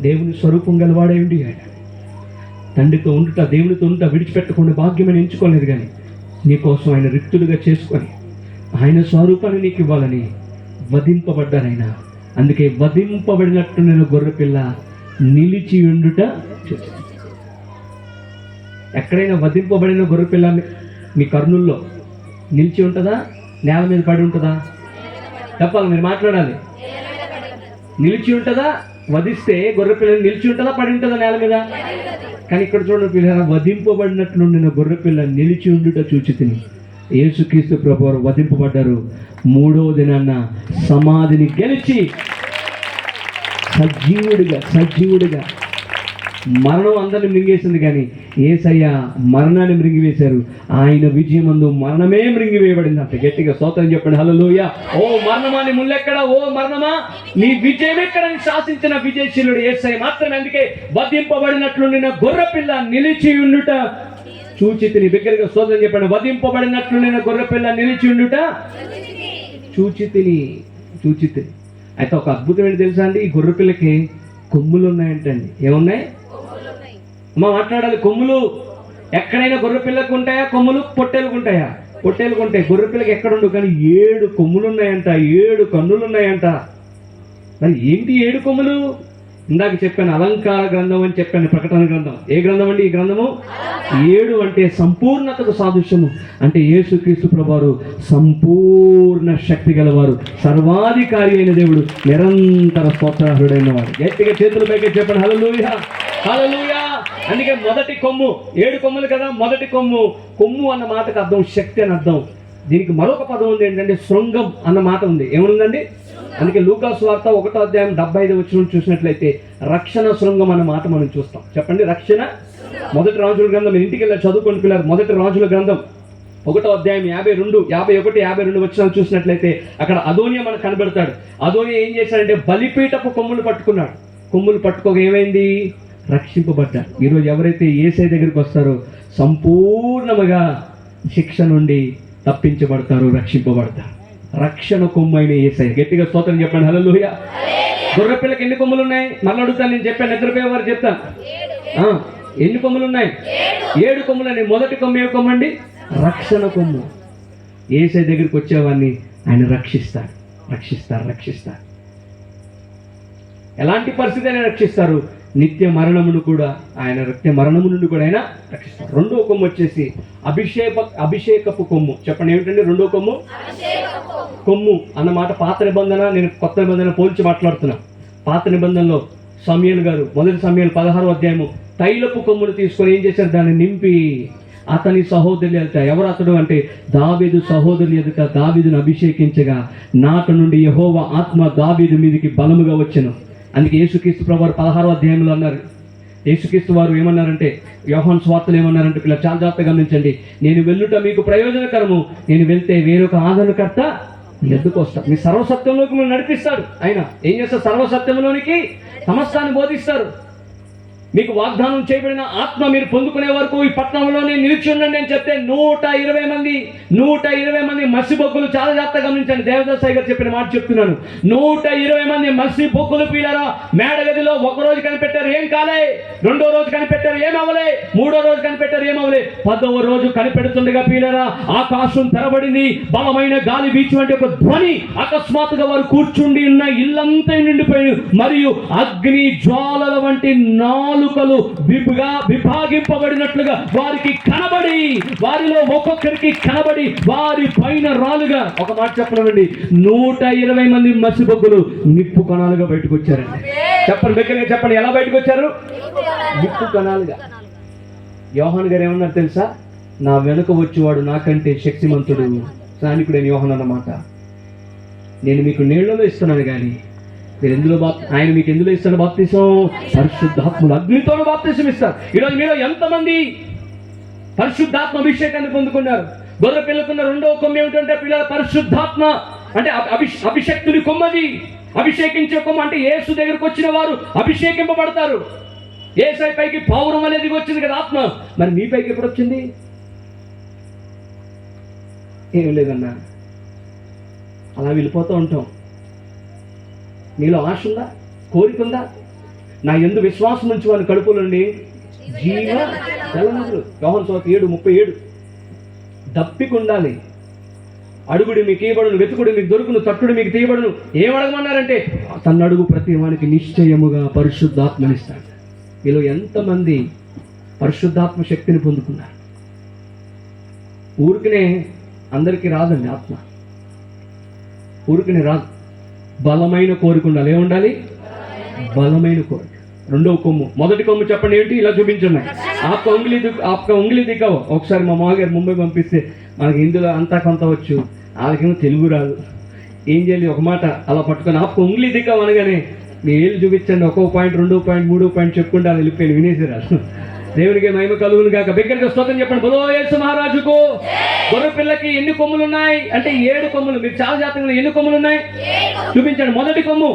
దేవుని స్వరూపం గలవాడే ఉండి ఆయన. తండ్రితో ఉండుట దేవునితో ఉండుట విడిచిపెట్టకుండా భాగ్యమని ఎంచుకోలేదు కానీ నీకోసం ఆయన రిక్తులుగా చేసుకొని ఆయన స్వరూపాన్ని నీకు ఇవ్వాలని వధింపబడ్డానైనా. అందుకే వధింపబడినట్టు నేను గొర్రెపిల్ల నిలిచి ఉండుట. ఎక్కడైనా వధింపబడిన గొర్రెపిల్ల మీ కర్నూల్లో నిలిచి ఉంటుందా? నేల మీద పడి ఉంటుందా? చెప్పాలి మీరు మాట్లాడాలి. నిలిచి ఉంటుందా? వధిస్తే గొర్రె గొర్రెపిల్ల నిలిచి ఉంటుందా? పడి ఉంటుందా నేల మీద? కానీ ఇక్కడ చూడండి పిల్లల వధింపబడినట్లు నేను గొర్రెపిల్ల నిలిచి ఉండుట చూచి తిని యేసుక్రీస్తు ప్రభు వధింపబడ్డారు. మూడో దినాన్న సమాధిని గెలిచి సజీవుడిగా సజీవుడిగా మరణం అందరిని మృంగేసింది కానీ ఏసయ్య మరణాన్ని మృంగివేశారు. ఆయన విజయమందు మరణమే మృంగివేయబడింది అంత గట్టిగా స్తోత్రం చెప్పండి. హలోయ ఓ మరణమా నీ ముళ్ళెక్కడ? ఓ మరణమా? నీ విజయం ఎక్కడని శాసించిన విజయశీలుడు ఏసయ్య మాత్రమే అందుకే వధింపబడినట్లు నిన్న గొర్రెపిల్ల నిలిచి ఉండుట చూచి తిని బిగ్గరగా స్తోత్రం చెప్పండి. వధింపబడినట్లు నిన్న గొర్రెపిల్ల నిలిచి ఉండుట చూచి తిని చూచి తిని. అయితే ఒక అద్భుతం ఏంటి తెలుసా అండి? ఈ గొర్రెపిల్లకి కొమ్ములు ఉన్నాయంటండి. ఏమున్నాయి? అమ్మ మాట్లాడాలి కొమ్ములు ఎక్కడైనా గొర్రె పిల్లకు ఉంటాయా? కొమ్ములు పొట్టేలకు ఉంటాయా? పొట్టేలకు ఉంటాయి. గొర్రె పిల్లకి ఎక్కడుండవు కానీ ఏడు కొమ్ములు ఉన్నాయంట ఏడు కన్నులు ఉన్నాయంట మరి ఏంటి ఏడు కొమ్ములు? ఇందాక చెప్పాను అలంకార గ్రంథం అని చెప్పాను ప్రకటన గ్రంథం. ఏ గ్రంథం అండి ఈ గ్రంథము? ఏడు అంటే సంపూర్ణతకు సాదృశ్యము. అంటే యేసుక్రీస్తు ప్రభువారు సంపూర్ణ శక్తి గలవారు సర్వాధికారి అయిన దేవుడు నిరంతర స్తోత్రాహుడైన వారు. గట్టిగా చేతుల పైకి చెప్పండి. హలలుయా హలలుయా అందుకే మొదటి కొమ్ము ఏడు కొమ్ములు కదా మొదటి కొమ్ము. కొమ్ము అన్న మాటకు అర్థం శక్తి అని అర్థం. దీనికి మరొక పదం ఉంది ఏంటంటే శృంగం అన్న మాట ఉంది. ఏముందండి? అందుకే లూకాస్ వార్త ఒకటో అధ్యాయం డెబ్బై ఐదు వచ్చిన చూసినట్లయితే రక్షణ శృంగం అన్న మాట మనం చూస్తాం. చెప్పండి రక్షణ మొదటి రాజుల గ్రంథం మీరు ఇంటికి వెళ్ళి చదువుకొని పిల్లలు. మొదటి రాజుల గ్రంథం. ఒకటో అధ్యాయం యాభై రెండు యాభై ఒకటి యాభై రెండు వచ్చిన చూసినట్లయితే అక్కడ అదోనియా మనకు కనబడతాడు. అదోనియా ఏం చేశాడంటే బలిపీటపు కొమ్ములు పట్టుకున్నాడు. కొమ్ములు పట్టుకోక ఏమైంది? రక్షింపబడ్డాడు. ఈరోజు ఎవరైతే ఏసై దగ్గరికి వస్తారో సంపూర్ణముగా శిక్ష నుండి తప్పించబడతారు రక్షింపబడతారు. రక్షణ కొమ్మైన ఏసై. గట్టిగా స్తోత్రం చెప్పండి. హల్లెలూయ. గొర్రె పిల్లకి ఎన్ని కొమ్ములు ఉన్నాయి? మళ్ళీ అడుగుతాను నేను చెప్పాను నిద్రపోయేవారు చెప్తాను ఎన్ని కొమ్ములు ఉన్నాయి? ఏడు కొమ్ములని. మొదటి కొమ్మ ఏ కొమ్ము అండి? రక్షణ కొమ్ము. ఏసై దగ్గరికి వచ్చేవాడిని ఆయన రక్షిస్తాడు. రక్షిస్తారు రక్షిస్తారు ఎలాంటి పరిస్థితి అయినా రక్షిస్తారు. నిత్య మరణమును కూడా ఆయన నిత్య మరణము నుండి కూడా ఆయన రక్షిస్తారు రెండో కొమ్ము వచ్చేసి అభిషేక అభిషేకపు కొమ్ము. చెప్పండి ఏమిటండి రెండో కొమ్ము? కొమ్ము అన్నమాట పాత నిబంధన నేను కొత్త నిబంధన పోల్చి మాట్లాడుతున్నా. పాత నిబంధనలో సమయాలు గారు మొదటి సమయాలు పదహారు అధ్యాయము తైలపు కొమ్మును తీసుకొని ఏం చేశారు? దాన్ని నింపి అతని సహోదరులు ఎదుట ఎవరు అతడు అంటే దావీదు సహోదరులు ఎదుట దావీదును అభిషేకించగా నాట నుండి యహోవ ఆత్మ దావీదు మీదకి బలముగా వచ్చను. అందుకే యేసుక్రీస్తు ప్రభు పదహారవ అధ్యాయంలో అన్నారు. యేసుక్రీస్తు వారు ఏమన్నారంటే యోహాన్ స్వార్థలు ఏమన్నారంటే ఇలా చాలా జాగ్రత్తగా గమనించండి. నేను వెళ్ళుట మీకు ప్రయోజనకరము. నేను వెళ్తే వేరొక ఆదరణకర్త ఎందుకు వస్తారు మీ సర్వసత్యంలోకి మిమ్మల్ని నడిపిస్తాడు. ఆయన ఏం చేస్తారు? సర్వసత్యంలోనికి సమస్తాన్ని బోధిస్తారు. మీకు వాగ్దానం చేయబడిన ఆత్మ మీరు పొందుకునే వరకు ఈ పట్టణంలోనే నిలిచి ఉండండి అని చెప్తే నూట ఇరవై మంది నూట ఇరవై మంది మసి బొగ్గులు చాలా జాగ్రత్తగా గమనించండి. దేవదాస్ గారు చెప్పిన మాట చెప్తున్నాను. నూట ఇరవై మంది మసి బొగ్గులు పీలారా మేడ గదిలో ఒక రోజు కనిపెట్టారు ఏం కాలే? రెండో రోజు కనిపెట్టారు ఏం అవ్వలే? మూడో రోజు కనిపెట్టారు ఏం అవ్వలే? పదవ రోజు కనిపెడుతుండగా పీలారా ఆకాశం తెరబడింది బలమైన గాలి బీచ్ అంటే ఒక ధ్వని అకస్మాత్తుగా వారు కూర్చుండి ఉన్న ఇల్లంతా నిండిపోయింది. మరియు అగ్ని జ్వాలల వంటి నాలుకలు విపుగా విభాగింపబడినట్లుగా వారికి కనబడి వారిలో ఒక్కొక్కరికి కనబడి వారి పైన రాలుగా ఒక మాట చెప్పనండి. నూట ఇరవై మంది మసిబొగ్గులు నిప్పు కణాలుగా బయటకు వచ్చారండి చెప్పండి దగ్గరగా చెప్పండి. ఎలా బయటకు వచ్చారు నిప్పు కణాలుగా. యోహాన్ గారు ఏమన్నారు తెలుసా? నా వెనుక వచ్చేవాడు నాకంటే శక్తిమంతుడు సానికుడైన యోహన్ అన్నమాట. నేను మీకు నీళ్ళలో ఇస్తున్నాను కానీ మీరు ఎందులో బాప్ ఆయన మీకు ఎందులో ఇస్తాడు బాప్తీసం? పరిశుద్ధాత్మలు అగ్నితోనూ బాప్తీసం ఇస్తారు ఈరోజు మీరు ఎంతమంది పరిశుద్ధాత్మ అభిషేకాన్ని పొందుకున్నారు? గొర్రె పిల్లకున్న రెండవ కొమ్మ ఏమిటంటే పిల్లల పరిశుద్ధాత్మ. అంటే అభి- అభిషక్తుని కొమ్మది. అభిషేకించే కొమ్మ అంటే యేసు దగ్గరకు వచ్చిన వారు అభిషేకింపబడతారు. ఏసై పైకి పౌరం అనేది వచ్చింది కదా ఆత్మ. మరి మీ పైకి ఎప్పుడు వచ్చింది? ఏం లేదన్నా. అలా వెళ్ళిపోతూ ఉంటాం. నీలో ఆశ ఉందా? కోరిక ఉందా? నా ఎందు విశ్వాసం నుంచి వాని కడుపులోండి జీవ జలనదులు యోహన్ సోత ఏడు ముప్పై ఏడు. దప్పికుండాలి. అడుగుడు మీకు ఇవ్వబడును వెతుకుడు మీకు దొరుకును తట్టుడు మీకు తీయబడును. ఏమడగమన్నారంటే తన అడుగు ప్రతి వానికి నిశ్చయముగా పరిశుద్ధాత్మనిస్తాడు. మీలో ఎంతమంది పరిశుద్ధాత్మ శక్తిని పొందుకున్నారు? ఊరికనే అందరికీ రాదండి ఆత్మ. ఊరికనే రాదు. బలమైన కోరిక ఉండాలి. ఏముండాలి? బలమైన కోరిక. రెండవ కొమ్ము. మొదటి కొమ్ము చెప్పండి ఏంటి? ఇలా చూపించండి. ఆప ఉంగిలి దిక్కు ఆపక ఉంగిలి దిక్కవు ఒకసారి మా మామగారు ముంబై పంపిస్తే మనకి హిందీలో అంతా కొంత వచ్చు. వాళ్ళకేమో తెలుగు రాదు. ఏం చేయాలి? ఒక మాట అలా పట్టుకొని ఆపక ఉంగిలి దిక్కవు అనగానే మీ ఏళ్ళు చూపించండి. ఒక్కో పాయింట్ రెండో పాయింట్ మూడో పాయింట్ చెప్పుకుంటే అది వెళ్ళిపోయాను వినేసిరారు. దేవునికి మహిమ కలుగును కాక బిగ్గరగా స్తోత్రం చెప్పండి. బలో యేసు మహారాజుకు గొర్రె పిల్లకి ఎన్ని కొమ్ములు ఉన్నాయి అంటే ఏడు కొమ్ములు. మీరు చాలా జాతకంలో ఎన్ని కొమ్ములు. ఉన్నాయి చూపించండి. మొదటి కొమ్ము